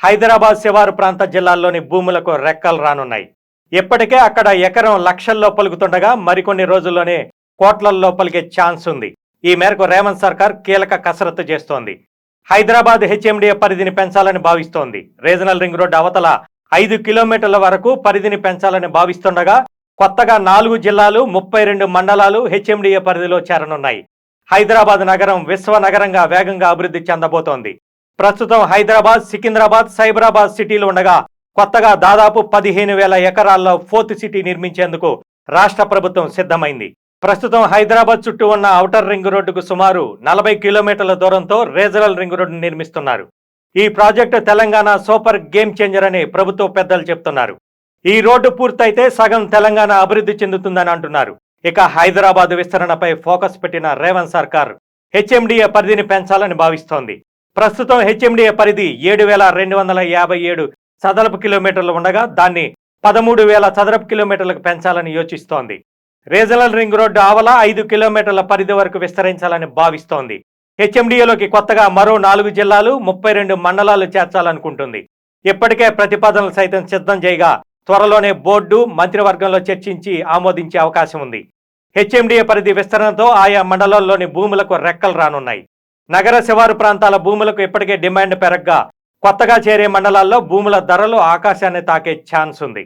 హైదరాబాద్ శివారు ప్రాంత జిల్లాల్లోని భూములకు రెక్కలు రానున్నాయి. ఇప్పటికే అక్కడ ఎకరం లక్షల్లో పలుకుతుండగా మరికొన్ని రోజుల్లోనే కోట్లల్లో పలికే ఛాన్స్ ఉంది. ఈ మేరకు రేవంత్ సర్కార్ కీలక కసరత్తు చేస్తోంది. హైదరాబాద్ హెచ్ఎండిఏ పరిధిని పెంచాలని భావిస్తోంది. రీజనల్ రింగ్ రోడ్డు అవతల ఐదు కిలోమీటర్ల వరకు పరిధిని పెంచాలని భావిస్తుండగా కొత్తగా నాలుగు జిల్లాలు ముప్పై రెండు మండలాలు హెచ్ఎండిఏ పరిధిలో చేరనున్నాయి. హైదరాబాద్ నగరం విశ్వ నగరంగా వేగంగా అభివృద్ధి చెందబోతోంది. ప్రస్తుతం హైదరాబాద్ సికింద్రాబాద్ సైబరాబాద్ సిటీలు ఉండగా కొత్తగా దాదాపు పదిహేను వేల ఎకరాల్లో ఫోర్త్ సిటీ నిర్మించేందుకు రాష్ట్ర ప్రభుత్వం సిద్ధమైంది. ప్రస్తుతం హైదరాబాద్ చుట్టూ ఉన్న ఔటర్ రింగ్ రోడ్డుకు సుమారు నలభై కిలోమీటర్ల దూరంతో రేజరల్ రింగ్ రోడ్డు నిర్మిస్తున్నారు. ఈ project Telangana super game changer అని ప్రభుత్వ పెద్దలు చెప్తున్నారు. ఈ రోడ్డు పూర్తయితే సగం తెలంగాణ అభివృద్ధి చెందుతుందని అంటున్నారు. ఇక హైదరాబాద్ విస్తరణపై ఫోకస్ పెట్టిన రేవంత్ సర్కార్ హెచ్ఎండిఏ పరిధిని పెంచాలని భావిస్తోంది. ప్రస్తుతం హెచ్ఎండిఏ పరిధి ఏడు వేల రెండు వందల యాభై ఏడు చదరపు కిలోమీటర్లు ఉండగా దాన్ని పదమూడు వేల చదరపు కిలోమీటర్లకు పెంచాలని యోచిస్తోంది. రీజనల్ రింగ్ రోడ్డు ఆవల ఐదు కిలోమీటర్ల పరిధి వరకు విస్తరించాలని భావిస్తోంది. హెచ్ఎండిఏలోకి కొత్తగా మరో నాలుగు జిల్లాలు ముప్పై రెండు మండలాలు చేర్చాలనుకుంటుంది. ఇప్పటికే ప్రతిపాదనలు సైతం సిద్ధం చేయగా త్వరలోనే బోర్డు మంత్రివర్గంలో చర్చించి ఆమోదించే అవకాశం ఉంది. హెచ్ఎండిఏ పరిధి విస్తరణతో ఆయా మండలాల్లోని భూములకు రెక్కలు రానున్నాయి. నగర శివారు ప్రాంతాల భూములకు ఇప్పటికే డిమాండ్ పెరగ్గా కొత్తగా చేరే మండలాల్లో భూముల ధరలు ఆకాశాన్ని తాకే ఛాన్స్ ఉంది.